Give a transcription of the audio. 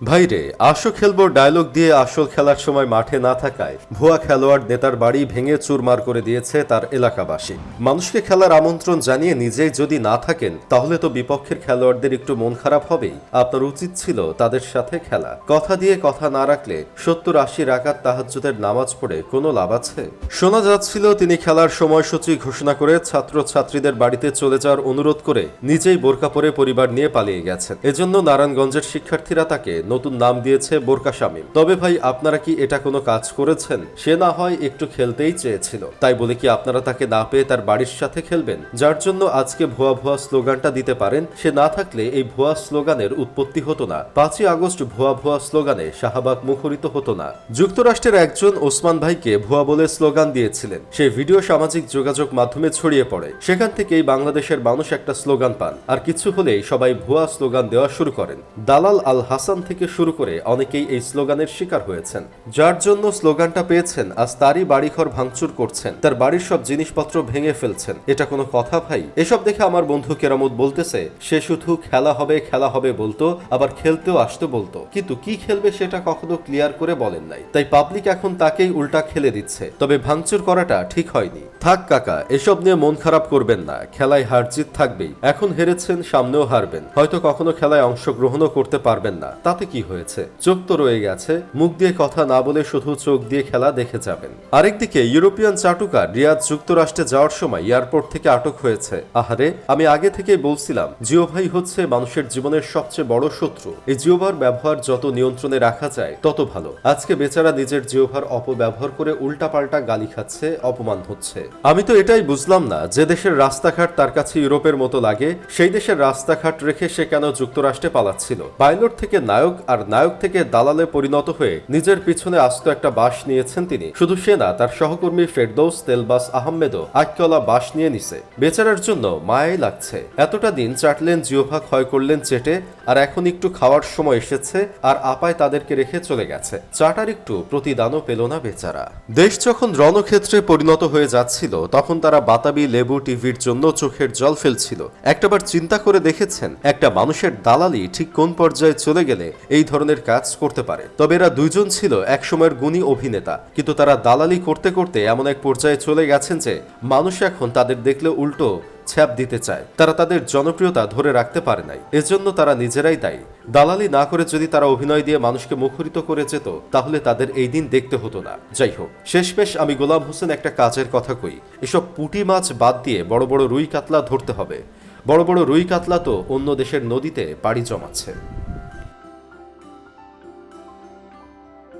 ভাইরে, আসো খেলব ডায়লগ দিয়ে আসল খেলার সময় মাঠে না থাকায়। ভুয়া খেলোয়াড় নেতার বাড়ি ভেঙে চুরমার করে দিয়েছে তার এলাকাবাসী। মানুষকে খেলার আমন্ত্রণ জানিয়ে নিজেই যদি না থাকেন, তাহলে তো বিপক্ষের খেলোয়াড়দের একটু মন খারাপ হবেই। আপনার উচিত ছিল তাদের সাথে খেলা। কথা দিয়ে কথা না রাখলে সত্তর আশি রাকাত তাহাজ্জুদের নামাজ পড়ে কোনো লাভ আছে? শোনা যাচ্ছিল তিনি খেলার সময়সূচি ঘোষণা করে ছাত্র ছাত্রীদের বাড়িতে চলে যাওয়ার অনুরোধ করে নিজেই বোরকা পরে পরিবার নিয়ে পালিয়ে গেছেন। এজন্য নারায়ণগঞ্জের শিক্ষার্থীরা তাকে নতুন নাম দিয়েছে বোরকা শামীম। তবে ভাই, আপনারা কি এটা কোনো কাজ করেছেন? সে না হয় একটু খেলতেই চেয়েছিল। তাই বলে কি আপনারা তাকে না পেয়ে তার বাড়ির সাথে খেলবেন? যার জন্য আজকে ভুয়া ভুয়া স্লোগানটা দিতে পারেন, সে না থাকলে এই ভুয়া স্লোগানের উৎপত্তি হতো না। পাঁচই আগস্ট ভুয়া ভুয়া স্লোগানে শাহবাগ মুখরিত হতো না। যুক্তরাষ্ট্রের একজন ওসমান ভাইকে ভুয়া বলে স্লোগান দিয়েছিলেন। সেই ভিডিও সামাজিক যোগাযোগ মাধ্যমে ছড়িয়ে পড়ে। সেখান থেকেই বাংলাদেশের মানুষ একটা স্লোগান পান। আর কিছু হলেই সবাই ভুয়া স্লোগান দেওয়া শুরু করেন। দালাল আল হাসান থেকে শুরু করে অনেকেই এই স্লোগানের শিকার হয়েছেন। যার জন্য স্লোগানটা পেয়েছেন, আজ তারই বাড়িঘর ভাঙচুর করছেন। তার বাড়ির সব জিনিসপত্র ভেঙে ফেলছেন। এটা কোনো কথা ভাই? এসব দেখে আমার বন্ধু কেরামত বলতেছে, সে শুধু খেলা হবে খেলা হবে বলতো, আবার খেলতেও আসতো বলতো। কিন্তু কি খেলবে সেটা কখনো ক্লিয়ার করে বলেন নাই। তাই পাবলিক এখন তাকেই উল্টা খেলে দিচ্ছে। তবে ভাঙচুর করাটা ঠিক হয়নি। থাক কাকা, এসব নিয়ে মন খারাপ করবেন না, খেলায় হার জিত থাকবেই। এখন হেরেছেন, সামনেও হারবেন। হয়তো কখনো খেলায় অংশগ্রহণও করতে পারবেন না। তাতে কি হয়েছে? চোখ তো রয়ে গেছে, মুখ দিয়ে কথা না বলে শুধু চোখ দিয়ে খেলা দেখে যাবেন। আরেকদিকে, ইউরোপিয়ান চাটুকার রিয়াদ যুক্তরাষ্ট্রে যাওয়ার সময় এয়ারপোর্ট থেকে আটক হয়েছে। আহারে, আমি আগে থেকেই বলছিলাম, জিও ভাই হচ্ছে মানুষের জীবনের সবচেয়ে বড় শত্রু। এই জিওভার ব্যবহার যত নিয়ন্ত্রণে রাখা যায়, তত ভালো। আজকে বেচারা নিজের জিওভার অপব্যবহার করে উল্টাপাল্টা গালি খাচ্ছে, অপমান হচ্ছে। আমি তো এটাই বুঝলাম না যে দেশের রাস্তাঘাট তার কাছে ইউরোপের মতো লাগে, সেই দেশের রাস্তাঘাট রেখে সে কেন যুক্তরাষ্ট্রে পালাচ্ছিল? পাইলট থেকে নায়ক আর নায়ক থেকে দালালে পরিণত হয়ে নিজের পিছনে আস্ত একটা বাস নিয়েছেন তিনি। শুধু সে না, তার সহকর্মী ফেরদৌস তেলবাস আহমেদও আটকলা বাস নিয়ে নিছে। বেচারার জন্য মায়াই লাগছে। এতটা দিন চাটলেন জিওভা ক্ষয় করলেন চেটে, আর এখন একটু খাওয়ার সময় এসেছে আর আপায় তাদেরকে রেখে চলে গেছে। চাটার একটু প্রতিদানও পেল না বেচারা। দেশ যখন রণক্ষেত্রে পরিণত হয়ে যাচ্ছিল তখন তারা বাতাবি লেবু টিভির জন্য চোখের জল ফেলছিল। একটাবার চিন্তা করে দেখেছেন, একটা মানুষের দালালি ঠিক কোন পর্যায়ে চলে গেলে এই ধরনের কাজ করতে পারে। তবে এরা দুইজন ছিল, একসময়ের গুণী অভিনেতা। কিন্তু তারা দালালি করতে করতে এমন এক পর্যায়ে চলে গেছেন যে, মানুষ এখন তাদের দেখলে উল্টো ছ্যাপ দিতে চায়। তারা তাদের জনপ্রিয়তা ধরে রাখতে পারে নাই। এজন্য তারা নিজেরাই দায়ী। দালালি না করে যদি তারা অভিনয় দিয়ে মানুষকে মুখরিত করে যেত, তাহলে তাদের এই দিন দেখতে হতো না। যাই হোক, শেষমেশ আমি গোলাম হোসেন একটা কাজের কথা কই। এসব পুটি মাছ বাদ দিয়ে বড় বড় রুই কাতলা ধরতে হবে। বড় বড় রুই কাতলা তো অন্য দেশের নদীতে পাড়ি জমাচ্ছে।